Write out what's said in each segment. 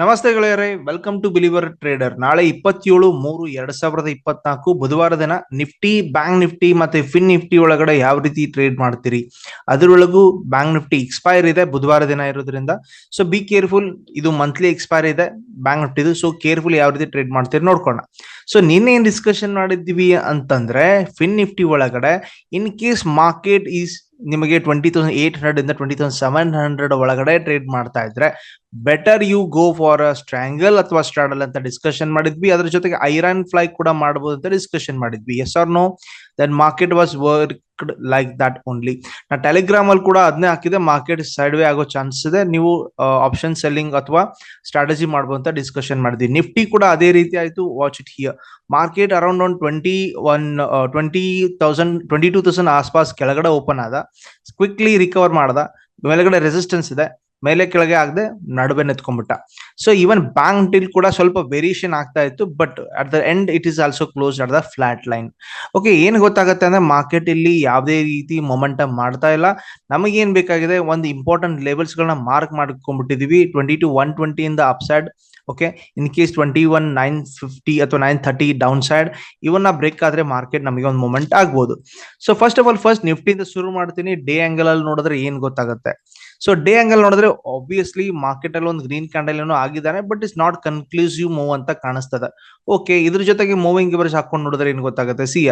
ನಮಸ್ತೆ ಗೆಳೆಯರೇ welcome to believer trader ನಾಳೆ ಇಪ್ಪತ್ತೇಳು ಮೂರು ಎರಡ್ ಸಾವಿರದ ಇಪ್ಪತ್ನಾಲ್ಕು ಬುಧವಾರ ದಿನ ನಿಫ್ಟಿ, ಬ್ಯಾಂಕ್ ನಿಫ್ಟಿ ಮತ್ತೆ ಫಿನ್ ನಿಫ್ಟಿ ಒಳಗಡೆ ಯಾವ ರೀತಿ ಟ್ರೇಡ್ ಮಾಡ್ತೀರಿ? ಅದರೊಳಗೂ ಬ್ಯಾಂಕ್ ನಿಫ್ಟಿ ಎಕ್ಸ್ಪೈರ್ ಇದೆ ಬುಧವಾರ ದಿನ ಇರೋದ್ರಿಂದ. ಸೊ ಬಿ ಕೇರ್ಫುಲ್ ಇದು ಮಂತ್ಲಿ ಎಕ್ಸ್ಪೈರ್ ಇದೆ. ಬ್ಯಾಂಕ್ ನಿಫ್ಟಿದು ಸೊ ಕೇರ್ಫುಲ್ ಯಾವ ರೀತಿ ಟ್ರೇಡ್ ಮಾಡ್ತೀರಿ ನೋಡ್ಕೋಣ ಸೊ ನಿನ್ನೆ ಏನ್ ಡಿಸ್ಕಷನ್ ಮಾಡಿದ್ವಿ ಅಂತಂದ್ರೆ ಫಿನ್ ನಿಫ್ಟಿ ಒಳಗಡೆ ಇನ್ ಕೇಸ್ ಮಾರ್ಕೆಟ್ ಈಸ್ ನಿಮಗೆ ಟ್ವೆಂಟಿ ತೌಸಂಡ್ ಏಟ್ ಹಂಡ್ರೆಡ್ ಇಂದ ಟ್ವೆಂಟಿ ತೌಸಂಡ್ ಸೆವೆನ್ ಹಂಡ್ರೆಡ್ ಒಳಗಡೆ ಟ್ರೇಡ್ ಮಾಡ್ತಾ ಇದ್ರೆ better you go for a strangle ಅಥವಾ ಸ್ಟ್ರಾಡಲ್ ಅಂತ ಡಿಸ್ಕಷನ್ ಮಾಡಿದ್ವಿ. ಅದ್ರ ಜೊತೆಗೆ ಐರನ್ ಫ್ಲೈ ಕೂಡ ಮಾಡಬಹುದು ಅಂತ ಡಿಸ್ಕಷನ್ ಮಾಡಿದ್ವಿ. As you know then market was worked like that only ನಾ ಟೆಲಿಗ್ರಾಮ್ ಅಲ್ಲಿ ಕೂಡ ಅದನ್ನೇ ಹಾಕಿದೆ ಮಾರ್ಕೆಟ್ ಸೈಡ್ ವೇ ಆಗೋ ಚಾನ್ಸ್ ಇದೆ. ನೀವು ಆಪ್ಷನ್ ಸೆಲ್ಲಿಂಗ್ ಅಥವಾ ಸ್ಟ್ರಾಟಜಿ ಅಂತ ಡಿಸ್ಕಷನ್ ಮಾಡಿದ್ವಿ ನಿಫ್ಟಿ ಕೂಡ ಅದೇ ರೀತಿ ಆಯ್ತು. Watch it here market around one twenty one twenty thousand twenty two thousand ಆಸ್ಪಾಸ್ ಕೆಳಗಡೆ ಓಪನ್ ಆದ. ಕ್ವಿಕ್ಲಿ ರಿಕವರ್ ಮಾಡ್ದ. ಮೇಲ್ಗಡೆ ರೆಸಿಸ್ಟೆನ್ಸ್ ಇದೆ. ಮೇಲೆ ಕೆಳಗೆ ಆಗದೆ ನಡುವೆ ನಿಂತ್ಕೊಂಡ್ಬಿಟ್ಟ. ಸೊ ಈವನ್ ಬ್ಯಾಂಕ್ ಡೀಲ್ ಕೂಡ ಸ್ವಲ್ಪ ವೇರಿಯೇಷನ್ ಆಗ್ತಾ ಇತ್ತು but at the end it is also close at the flat line okay ಏನ್ ಗೊತ್ತಾಗುತ್ತೆ ಅಂದ್ರೆ ಮಾರ್ಕೆಟ್ ಇಲ್ಲಿ ಯಾವುದೇ ರೀತಿ ಮೊಮೆಂಟಮ್ ಮಾಡ್ತಾ ಇಲ್ಲ. ನಮಗೇನ್ ಬೇಕಾಗಿದೆ? ಒಂದು ಇಂಪಾರ್ಟೆಂಟ್ ಲೆವೆಲ್ಸ್ ಗಳನ್ನ ಮಾರ್ಕ್ ಮಾಡ್ಕೊಂಡ್ಬಿಟ್ಟಿದೀವಿ ಟ್ವೆಂಟಿ ಟು ಒನ್ ಟ್ವೆಂಟಿ ಇಂದ up side okay in case twenty one nine fifty ಅಥವಾ ನೈನ್ ಥರ್ಟಿ ಡೌನ್ ಸೈಡ್ ಇವನ್ನ ಬ್ರೇಕ್ ಆದ್ರೆ ಮಾರ್ಕೆಟ್ ನಮಗೆ ಒಂದು ಮೂಮೆಂಟ್ ಆಗ್ಬೋದು. So first of all first ನಿಫ್ಟಿಯಿಂದ ಶುರು ಮಾಡ್ತೀನಿ. ಡೇ ಆಂಗಲ್ ಅಲ್ಲಿ ನೋಡಿದ್ರೆ ಏನ್ ಗೊತ್ತಾಗುತ್ತೆ? ಸೊ ಡೇ ಆಂಗಲ್ ನೋಡಿದ್ರೆ ಆಬ್ವಿಯಸ್ಲಿ ಮಾರ್ಕೆಟ್ ಅಲ್ಲಿ ಒಂದು ಗ್ರೀನ್ ಕ್ಯಾಂಡಲ್ ಏನೋ ಆಗಿದ್ದಾನೆ but is not conclusive move ಅಂತ ಕಾಣಿಸ್ತದೆ. ಓಕೆ ಇದ್ರ ಜೊತೆಗೆ ಮೂವಿಂಗ್ ಇವರ್ಸ್ ಹಾಕೊಂಡು ನೋಡಿದ್ರೆ ಏನ್ ಗೊತ್ತಾಗುತ್ತೆ? See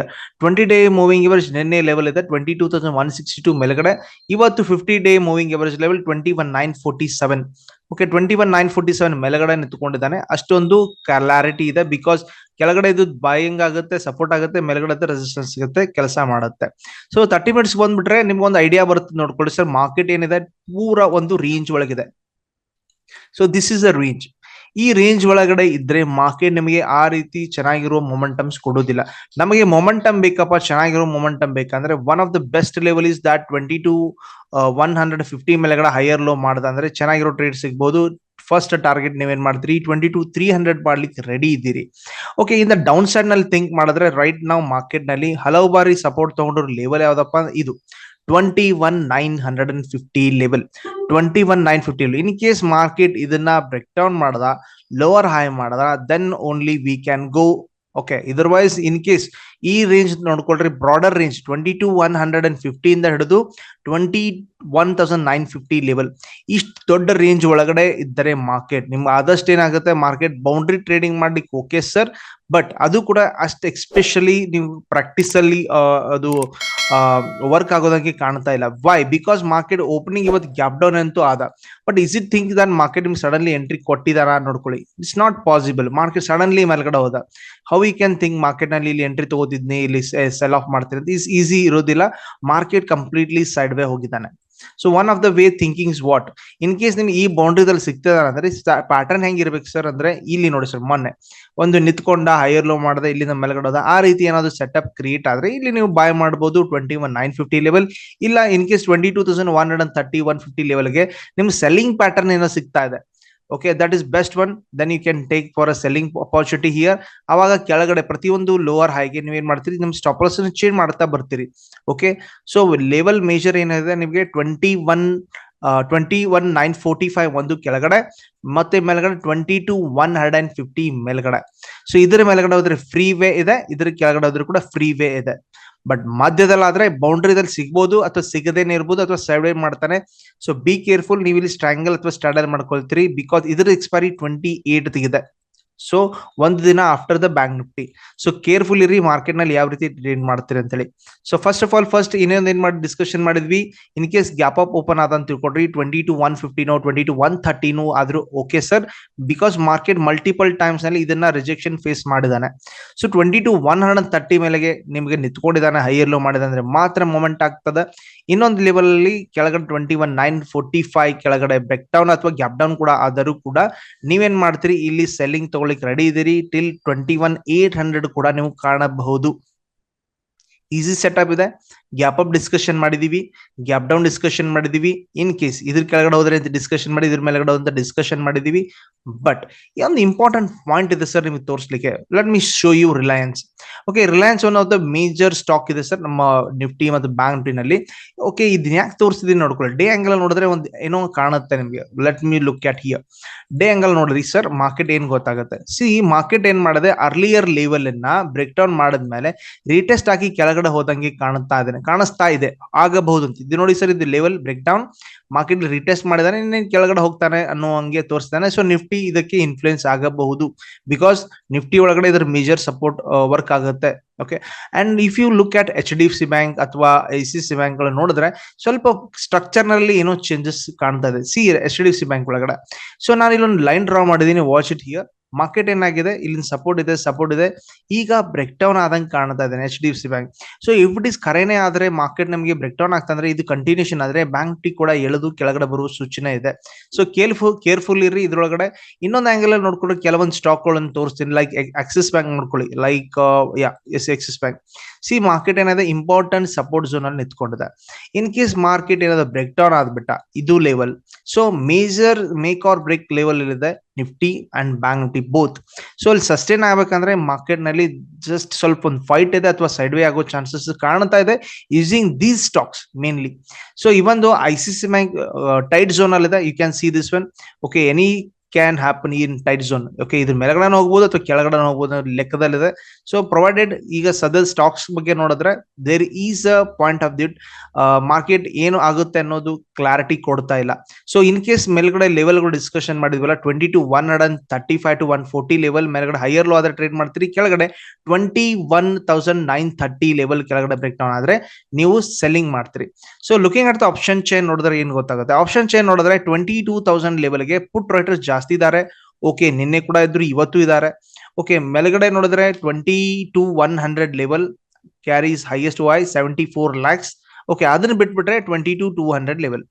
twenty day moving averages ನಿನ್ನೆ ಲೆವೆಲ್ ಇದೆ twenty two thousand one sixty two ಮೇಲ್ಗಡೆ. ಇವತ್ತು fifty day moving averages level twenty one nine forty seven okay twenty one nine forty seven ಮೇಲ್ಗಡೆ ನಿಂತ್ಕೊಂಡಿದ್ದಾನೆ. ಅಷ್ಟೊಂದು ಕ್ಲಾರಿಟಿ ಇದೆ ಬಿಕಾಸ್ ಕೆಳಗಡೆ ಇದು ಬಾಯಿಂಗ್ ಆಗುತ್ತೆ ಸಪೋರ್ಟ್ ಆಗುತ್ತೆ, ಮೇಲ್ಗಡೆ ರೆಸಿಸ್ಟೆನ್ಸ್ ಸಿಗುತ್ತೆ, ಕೆಲಸ ಮಾಡುತ್ತೆ. ಸೊ ತರ್ಟಿ ಮಿನಿಟ್ಸ್ ಬಂದ್ಬಿಟ್ರೆ ನಿಮ್ಗೆ ಒಂದು ಐಡಿಯಾ ಬರುತ್ತೆ ನೋಡ್ಕೊಳ್ಳಿ ಸರ್ ಮಾರ್ಕೆಟ್ ಏನಿದೆ? ಪೂರ ಒಂದು range ಒಳಗಿದೆ. So this is a range ಈ ರೇಂಜ್ ಒಳಗಡೆ ಇದ್ರೆ ಮಾರ್ಕೆಟ್ ನಿಮಗೆ ಆ ರೀತಿ ಚೆನ್ನಾಗಿರೋ ಮೊಮೆಂಟಮ್ಸ್ ಕೊಡೋದಿಲ್ಲ. ನಮಗೆ ಮೊಮೆಂಟಮ್ ಬೇಕಪ್ಪ, ಚೆನ್ನಾಗಿರೋ ಮೊಮೆಂಟಮ್ ಬೇಕಂದ್ರೆ one of the best level is that twenty two one hundred fifty ಮೇಲೆಗಡೆ ಹೈಯರ್ ಲೋ ಮಾಡ್ದ ಅಂದ್ರೆ ಚೆನ್ನಾಗಿರೋ ಟ್ರೇಡ್ ಸಿಗ್ಬೋದು. ಫಸ್ಟ್ ಟಾರ್ಗೆಟ್ ನೀವೇನ್ ಮಾಡ್ತೀರಿ? ಟ್ವೆಂಟಿ ಟು ತ್ರೀ ಹಂಡ್ರೆಡ್ ಮಾಡ್ಲಿಕ್ಕೆ ರೆಡಿ ಇದ್ದೀರಿ. ಓಕೆ ಇಂದ ಡೌನ್ ಸೈಡ್ನಲ್ಲಿ ಥಿಂಕ್ ಮಾಡಿದ್ರೆ ರೈಟ್ ನಾವು ಮಾರ್ಕೆಟ್ನಲ್ಲಿ ಹಲವು ಬಾರಿ ಸಪೋರ್ಟ್ ತಗೊಂಡ್ರು ಲೆವೆಲ್ ಯಾವ್ದಪ್ಪ ಇದು. Twenty one nine hundred and fifty level twenty one nine fifty in case market ಇದನ್ನ ಬ್ರೇಕ್ ಡೌನ್ ಮಾಡದ ಲೋವರ್ ಹೈ ಮಾಡದ then only we can go okay otherwise in case ಈ range ನೋಡ್ಕೊಳ್ರಿ broader range twenty two one hundred and fifty ಇಂದ ಹಿಡಿದು twenty one thousand nine fifty level ಇಷ್ಟು ದೊಡ್ಡ range ಒಳಗಡೆ ಇದ್ದರೆ ಮಾರ್ಕೆಟ್ ನಿಮ್ಗೆ ಆದಷ್ಟು ಏನಾಗುತ್ತೆ? ಮಾರ್ಕೆಟ್ ಬೌಂಡ್ರಿ ಟ್ರೇಡಿಂಗ್ ಮಾಡ್ಲಿಕ್ಕೆ ಓಕೆ ಸರ್ ಬಟ್ ಅದು ಕೂಡ ಅಷ್ಟು ಎಕ್ಸ್ಪೆಷಲಿ ನೀವು ಪ್ರಾಕ್ಟೀಸಲ್ಲಿ ಅದು ವರ್ಕ್ ಆಗೋದಂಗೆ ಕಾಣ್ತಾ ಇಲ್ಲ. ವೈ ಬಿಕಾಸ್ ಮಾರ್ಕೆಟ್ ಓಪನಿಂಗ್ ಇವತ್ತು ಗ್ಯಾಪ್ ಡೌನ್ ಅಂತೂ ಆದ. But is it think then market ನಿಮ್ಗೆ ಸಡನ್ಲಿ ಎಂಟ್ರಿ ಕೊಟ್ಟಿದಾರ ನೋಡ್ಕೊಳ್ಳಿ. It's not possible market suddenly ಮೇಲ್ಗಡೆ ಹೋದ. ಹೌ ಯು ಕ್ಯಾನ್ ಥಿಂಕ್ ಮಾರ್ಕೆಟ್ನಲ್ಲಿ ಇಲ್ಲಿ ಎಂಟ್ರಿ ತಗೋತಿದ್ನಿ, ಇಲ್ಲಿ ಸೆಲ್ ಆಫ್ ಇಸ್ ಈಸಿ ಇರೋದಿಲ್ಲ. ಮಾರ್ಕೆಟ್ ಕಂಪ್ಲೀಟ್ಲಿ ಸೈಡ್ ವೇ ಹೋಗಿದ್ದಾನೆ. So one of the way thinking is what in case ನಿಮ್ಗೆ ಈ ಬೌಂಡ್ರಿದಲ್ಲಿ ಸಿಗ್ತದ ಅಂದ್ರೆ ಪ್ಯಾಟರ್ನ್ ಹೆಂಗಿರ್ಬೇಕು ಸರ್ ಅಂದ್ರೆ ಇಲ್ಲಿ ನೋಡಿ ಸರ್ ಮೊನ್ನೆ. ಒಂದು ನಿಂತ್ಕೊಂಡ ಹೈಯರ್ ಲೋ ಮಾಡದ, ಇಲ್ಲಿಂದ ಮೇಲ್ಗಡೆ ಆ ರೀತಿ ಏನಾದ್ರು ಸೆಟಪ್ ಕ್ರಿಯೇಟ್ ಆದ್ರೆ ಇಲ್ಲಿ ನೀವು ಬಾಯ್ ಮಾಡಬಹುದು twenty one nine fifty level ಇಲ್ಲ in case twenty two thousand one hundred and thirty one fifty ಲೆವೆಲ್ಗೆ ನಿಮ್ ಸೆಲ್ಲಿಂಗ್ ಪ್ಯಾಟರ್ನ್ ಏನೋ ಸಿಗ್ತಾ ಇದೆ. Okay that is best one then you can take for a selling opportunity here ಅವಾಗ ಕೆಳಗಡೆ ಪ್ರತಿಯೊಂದು lower ಹೈಗೆ ನೀವೇನ್ ಮಾಡ್ತೀರಿ? ನಿಮ್ ಸ್ಟಾಪರ್ಸ್ ಚೇಂಜ್ ಮಾಡ್ತಾ ಬರ್ತೀರಿ. ಓಕೆ ಸೊ ಲೆವೆಲ್ ಮೇಜರ್ ಏನಿದೆ? ನಿಮಗೆ twenty one twenty one nine forty five ಒಂದು ಕೆಳಗಡೆ, ಮತ್ತೆ ಮೇಲ್ಗಡೆ twenty two one hundred and fifty ಮೇಲ್ಗಡೆ. ಸೊ ಇದರ ಮೇಲ್ಗಡೆ ಹೋದ್ರೆ ಫ್ರೀ ವೇ ಇದೆ, ಇದ್ರ ಕೆಳಗಡೆ ಹೋದ್ರೆ ಕೂಡ ಫ್ರೀ ವೇ ಇದೆ. ಬಟ್ ಮಧ್ಯದಲ್ಲಾದ್ರೆ ಬೌಂಡ್ರಿದಲ್ಲಿ ಸಿಗ್ಬೋದು ಅಥವಾ ಸಿಗದೇನೆ ಇರ್ಬೋದು ಅಥವಾ ಸರ್ವೆ ಮಾಡ್ತಾನೆ. ಸೊ ಬಿ ಕೇರ್ಫುಲ್ ನೀವು ಇಲ್ಲಿ ಸ್ಟ್ರಾಂಗಲ್ ಅಥವಾ ಸ್ಟಾಡಲ್ ಮಾಡ್ಕೊಳ್ತೀರಿ. ಬಿಕಾಸ್ ಇದ್ರ ಎಕ್ಸ್ಪೈರಿ ಟ್ವೆಂಟಿ ಏಟ್ ತೆಗಿದೆ ಸೊ ಒಂದು ದಿನ after the bank Nifty so careful ಇರಿ ಮಾರ್ಕೆಟ್ನಲ್ಲಿ ಯಾವ ರೀತಿ ಟ್ರೇಡ್ ಮಾಡ್ತೀರಿ ಅಂತ ಹೇಳಿ so first of all first ಇನ್ನೊಂದು ಏನ್ ಮಾಡಿ ಡಿಸ್ಕಷನ್ ಮಾಡಿದ್ವಿ. In case gap up open ಆದ ಅಂತ ತಿಳ್ಕೊಡ್ರಿ ಟ್ವೆಂಟಿ ಟು ಒನ್ ಫಿಫ್ಟಿನೋ ಟ್ವೆಂಟಿ ಟು ಒನ್ ಥರ್ಟಿನೂ ಆದ್ರೂ okay sir because market multiple ಟೈಮ್ಸ್ನಲ್ಲಿ ಇದನ್ನ ರಿಜೆಕ್ಷನ್ ಫೇಸ್ ಮಾಡಿದಾನೆ. So twenty two one hundred thirty ಮೇಲೆಗೆ ನಿಮಗೆ ನಿಂತ್ಕೊಂಡಿದ್ದಾನೆ ಹೈಯರ್ ಲೋ ಮಾಡಿದ ಅಂದ್ರೆ ಮಾತ್ರ ಮೂಮೆಂಟ್ ಆಗ್ತದೆ. ಇನ್ನೊಂದು ಲೆವೆಲ್ ಅಲ್ಲಿ ಕೆಳಗಡೆ twenty one nine forty five ಕೆಳಗಡೆ ಬ್ರೆಕ್ ಡೌನ್ ಅಥವಾ ಗ್ಯಾಪ್ ಡೌನ್ ಕೂಡ ಆದರೂ ಕೂಡ ನೀವೇನ್ ಮಾಡ್ತೀರಿ, ಇಲ್ಲಿ ಸೆಲ್ಲಿಂಗ್ ತಗೊಳ್ಳಿಕ್ ರೆಡಿ ಇದೀರಿ. Till twenty one eight hundred ಕೂಡ ನೀವು ಕಾಣಬಹುದು. ಈಸಿ ಸೆಟಪ್ ಇದೆ. ಗ್ಯಾಪ್ ಅಪ್ ಡಿಸ್ಕಷನ್ ಮಾಡಿದೀವಿ. ಗ್ಯಾಪ್ ಡೌನ್ ಡಿಸ್ಕಷನ್ ಮಾಡಿದೀವಿ. ಇನ್ ಕೇಸ್ ಇದ್ರ ಕೆಳಗಡೆ ಹೋದ್ರೆ ಅಂತ ಡಿಸ್ಕಷನ್ ಮಾಡಿ, ಇದ್ರ ಮೇಲ್ಗಡೆ ಅಂತ ಡಿಸ್ಕಷನ್ ಮಾಡಿದೀವಿ. ಬಟ್ ಒಂದು ಇಂಪಾರ್ಟೆಂಟ್ ಪಾಯಿಂಟ್ ಇದೆ ಸರ್ ನಿಮಗೆ ತೋರಿಸ್ಲಿಕ್ಕೆ. Let me show you Reliance okay Reliance one of the major stock ಇದೆ ಸರ್ ನಮ್ಮ ನಿಫ್ಟಿ ಮತ್ತು ಬ್ಯಾಂಕ್ ನಿಫ್ಟಿನಲ್ಲಿ ಓಕೆ ಇದನ್ನ ಯಾಕೆ ತೋರಿಸಿದೀನಿ ನೋಡ್ಕೊಳ್ಳಿ. ಡೇ ಆಂಗಲ್ ನೋಡಿದ್ರೆ ಒಂದು ಏನೋ ಕಾಣುತ್ತೆ ನಿಮಗೆ. Let me look at here day angle ನೋಡ್ರಿ ಸರ್ ಮಾರ್ಕೆಟ್ ಏನ್ ಗೊತ್ತಾಗುತ್ತೆ. ಸಿ ಮಾರ್ಕೆಟ್ ಏನ್ ಮಾಡಿದೆ? ಅರ್ಲಿಯರ್ ಲೆವೆಲ್ ಅನ್ನ ಬ್ರೇಕ್ ಡೌನ್ ಮಾಡಿದ್ಮೇಲೆ ರೀಟೆಸ್ಟ್ ಆಗಿ ಕೆಳಗಡೆ ಹೋದಂಗೆ ಕಾಣುತ್ತಾ ಇದೆ ಕಾಣಿಸ್ತಾ ಇದೆ, ಆಗಬಹುದು ಅಂತ. ಇದು ನೋಡಿ ಸರ್, ಇದು level break down market retest ಮಾಡಿದಾನೆ, ಇನ್ನೇನು ಕೆಳಗಡೆ ಹೋಗ್ತಾನೆ ಅನ್ನೋ ಹಂಗೆ ತೋರಿಸ್ತಾನೆ. ಸೊ ನಿಫ್ಟಿ ಇದಕ್ಕೆ ಇನ್ಫ್ಲೂಯೆನ್ಸ್ ಆಗಬಹುದು. ಬಿಕಾಸ್ ನಿಫ್ಟಿ ಒಳಗಡೆ ಇದ್ರ ಮೇಜರ್ ಸಪೋರ್ಟ್ ವರ್ಕ್ ಆಗುತ್ತೆ. Okay and if you look at H D F C bank ಅಥವಾ ಐ ಸಿ ಸಿ ಬ್ಯಾಂಕ್ ಗಳನ್ನ ನೋಡಿದ್ರೆ, ಸ್ವಲ್ಪ ಸ್ಟ್ರಕ್ಚರ್ನಲ್ಲಿ ಏನೋ ಚೇಂಜಸ್ ಕಾಣ್ತಾ ಇದೆ. See H D F C bank ಒಳಗಡೆ. ಸೊ ನಾನು ಇಲ್ಲೊಂದು ಲೈನ್ ಡ್ರಾ ಮಾಡಿದ್ದೀನಿ ವಾಚ್ ಇಟ್ ಹಿಯರ್ ಮಾರ್ಕೆಟ್ ಏನಾಗಿದೆ? ಇಲ್ಲಿ ಸಪೋರ್ಟ್ ಇದೆ ಸಪೋರ್ಟ್ ಇದೆ. ಈಗ ಬ್ರೇಕ್ ಡೌನ್ ಆದಂಗೆ ಕಾಣ್ತಾ ಇದೆ H D F C bank so if it is ಕರೆನೇ ಆದ್ರೆ ಮಾರ್ಕೆಟ್ ನಮಗೆ ಬ್ರೇಕ್ ಡೌನ್ ಆಗ್ತಂದ್ರೆ ಇದು ಕಂಟಿನ್ಯೂಷನ್ ಆದ್ರೆ ಬ್ಯಾಂಕ್ ಟಿ ಕೂಡ ಎಳೆದು ಕೆಳಗಡೆ ಬರುವ ಸೂಚನೆ ಇದೆ. ಸೊ ಕೇರ್ಫುಲ್ ಕೇರ್ಫುಲ್ ಇರ್ರಿ ಇದರೊಳಗಡೆ. ಇನ್ನೊಂದು ಆಂಗಲ್ ಅಲ್ಲಿ ನೋಡ್ಕೊಂಡು ಕೆಲವೊಂದು ಸ್ಟಾಕ್ಗಳನ್ನು ತೋರಿಸ್ತೀನಿ ಲೈಕ್ ಆಕ್ಸಿಸ್ ಬ್ಯಾಂಕ್ ನೋಡ್ಕೊಳ್ಳಿ like yeah yes Axis bank see market ಏನಾದ್ರೆ ಇಂಪಾರ್ಟೆಂಟ್ ಸಪೋರ್ಟ್ ಝೋನ್ ಅಲ್ಲಿ ನಿಂತ್ಕೊಂಡಿದೆ. ಇನ್ ಕೇಸ್ ಮಾರ್ಕೆಟ್ ಏನಾದ್ರು ಬ್ರೇಕ್ ಡೌನ್ ಆದ್ಬಿಟ್ಟ, ಇದು level so major make or break level ಇದೆ Nifty and bank Nifty both so ಅಲ್ಲಿ sustain ಆಗ್ಬೇಕಂದ್ರೆ ಮಾರ್ಕೆಟ್ನಲ್ಲಿ ಜಸ್ಟ್ ಸ್ವಲ್ಪ ಒಂದು ಫೈಟ್ ಇದೆ ಅಥವಾ ಸೈಡ್ ವೇ ಆಗೋ ಚಾನ್ಸಸ್ ಕಾಣ್ತಾ ಇದೆ using these stocks mainly so even I C C bank tight zone ಅಲ್ಲಿ ಇದೆ. You can see this one okay any can happen in tight zone okay ಇದ್ರ ಮೇಲ್ಗಡೆ ಹೋಗ್ಬೋದು ಅಥವಾ ಕೆಳಗಡೆ ಹೋಗ್ಬೋದು ಲೆಕ್ಕದಲ್ಲಿದೆ. ಸೊ ಪ್ರೊವೈಡೆಡ್ ಈಗ ಸದರ್ ಸ್ಟಾಕ್ಸ್ ಬಗ್ಗೆ ನೋಡಿದ್ರೆ there is a point of that market ಏನು ಆಗುತ್ತೆ ಅನ್ನೋದು ಕ್ಲಾರಿಟಿ ಕೊಡ್ತಾ ಇಲ್ಲ. ಸೊ ಇನ್ ಕೇಸ್ ಮೇಲ್ಗಡೆ ಲೆವೆಲ್ಗಳು discussion ಮಾಡಿದ್ವಲ್ಲ twenty two one hundred and thirty five to one forty level ಮೇಲ್ಗಡೆ ಹೈಯರ್ ಲೋ ಆದ್ರೆ ಟ್ರೇಡ್ ಮಾಡ್ತೀರಿ, ಕೆಳಗಡೆ twenty one thousand nine thirty level ಕೆಳಗಡೆ ಬ್ರೇಕ್ ಡೌನ್ ಆದ್ರೆ ನೀವು ಸೆಲ್ಲಿಂಗ್ ಮಾಡ್ತೀರಿ. So looking at the option chain ನೋಡಿದ್ರೆ ಏನ್ ಗೊತ್ತಾಗುತ್ತೆ? ಆಪ್ಷನ್ ಚೈನ್ ನೋಡಿದ್ರೆ ಟ್ವೆಂಟಿ ಟೂ ತೌಸಂಡ್ ಲೆವೆಲ್ಗೆ ಪುಟ್ ರೈಟರ್ಸ್ ಜಾಸ್ತಿ ಇದ್ದಾರೆ ಓಕೆ ನಿನ್ನೆ ಕೂಡ ಇದ್ರು, ಇವತ್ತು ಇದ್ದಾರೆ ಓಕೆ ಮೇಲ್ಗಡೆ ನೋಡಿದ್ರೆ twenty two one hundred level carries highest why seventy four lakhs okay ಅದನ್ನ ಬಿಟ್ಬಿಟ್ರೆ twenty two two hundred level